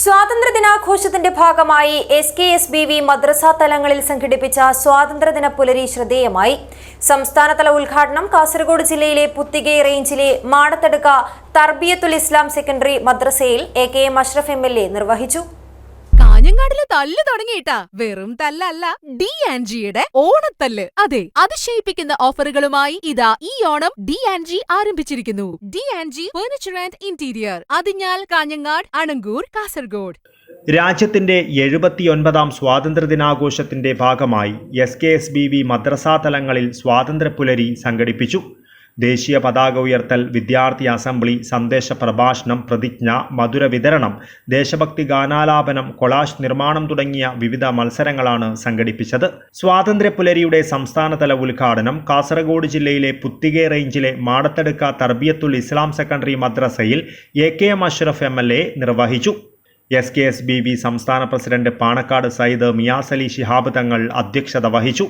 സ്വാതന്ത്ര്യദിനാഘോഷത്തിന്റെ ഭാഗമായി S K S B V മദ്രസ തലങ്ങളിൽ സംഘടിപ്പിച്ച സ്വാതന്ത്ര്യദിന പുലരി ശ്രദ്ധേയമായി. സംസ്ഥാനതല ഉദ്ഘാടനം കാസർഗോഡ് ജില്ലയിലെ പുത്തികൈ റേഞ്ചിലെ മാടത്തടുക്ക തർബിയത്തുൽ ഇസ്ലാം സെക്കൻഡറി മദ്രസയിൽ A K M Ashraf M L A നിർവഹിച്ചു. കാഞ്ഞങ്ങാടിൽ തല്ല് തുടങ്ങിയിട്ടാ. വെറും തല്ലല്ല ഡി ആൻഡ് ജിയുടെ ഓണത്തല്ല്. അതെ അതിശയിപ്പിക്കുന്ന ഓഫറുകളുമായി ഇതാ ഈ ഓണം ഡി ആൻഡ് ജി ആരംഭിച്ചിരിക്കുന്നു. D and G furniture and interior. Athinjal Kanhangad Anangoor Kasaragod. രാജ്യത്തിന്റെ എഴുപത്തിയൊൻപതാം സ്വാതന്ത്ര്യദിനാഘോഷത്തിന്റെ ഭാഗമായി S K S B V മദ്രസാ തലങ്ങളിൽ സ്വാതന്ത്ര്യപുലരി സംഘടിപ്പിച്ചു. ദേശീയ പതാക ഉയർത്തൽ വിദ്യാർത്ഥി അസംബ്ലി സന്ദേശ പ്രഭാഷണം പ്രതിജ്ഞ മധുര വിതരണം ദേശഭക്തി ഗാനാലാപനം കൊളാഷ് നിർമ്മാണം തുടങ്ങിയ വിവിധ മത്സരങ്ങളാണ് സംഘടിപ്പിച്ചത്. സ്വാതന്ത്ര്യപുലരിയുടെ സംസ്ഥാനതല ഉദ്ഘാടനം കാസർഗോഡ് ജില്ലയിലെ പുത്തികെ റേഞ്ചിലെ മാടത്തടുക്ക തർബിയത്തുൽ ഇസ്ലാം സെക്കൻഡറി മദ്രസയിൽ A K M Ashraf M L A നിർവഹിച്ചു. S K S B V സംസ്ഥാന പ്രസിഡന്റ് പാണക്കാട് സയ്യിദ് മിയാസ് അലി ശിഹാബ് തങ്ങൾ അധ്യക്ഷത വഹിച്ചു.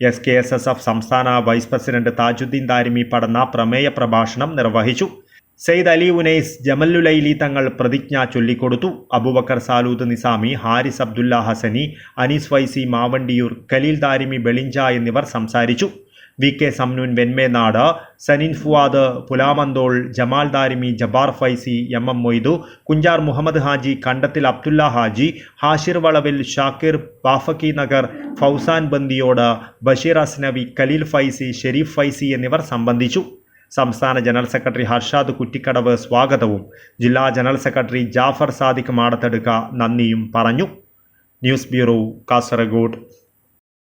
S K S S F സംസ്ഥാന വൈസ് പ്രസിഡന്റ് താജുദ്ദീൻ ദാരിമി പടന്ന പ്രമേയ പ്രഭാഷണം നിർവഹിച്ചു. സെയ്ദ് അലി ഉനൈസ് ജമല്ലുലൈലി തങ്ങൾ പ്രതിജ്ഞ ചൊല്ലിക്കൊടുത്തു. അബുബക്കർ സാലൂദ് നിസാമി ഹാരിസ് അബ്ദുല്ല ഹസനി അനീസ് വൈസി മാവണ്ടിയൂർ ഖലീൽ ദാരിമി ബെളിഞ്ച എന്നിവർ സംസാരിച്ചു. V K Samnoon Venmenad Sanin Fuad Pulamanthol Jamal Darimi Jabbar Faizy M M Moidu Kunjar Muhammad Haji Kandathil Abdulla Haji Hashir Valavil Shakir Bafaqi Nagar Fauzan ബന്ദിയോട് Basheer അസ്നവി Khaleel Faizy Sharif Faizy എന്നിവർ സംബന്ധിച്ചു. സംസ്ഥാന ജനറൽ സെക്രട്ടറി ഹർഷാദ് കുറ്റിക്കടവ് സ്വാഗതവും. ജില്ലാ ജനറൽ സെക്രട്ടറി ജാഫർ സാദിഖ് മാടത്തെടുക്ക നന്ദിയും പറഞ്ഞു. News bureau Kasaragod.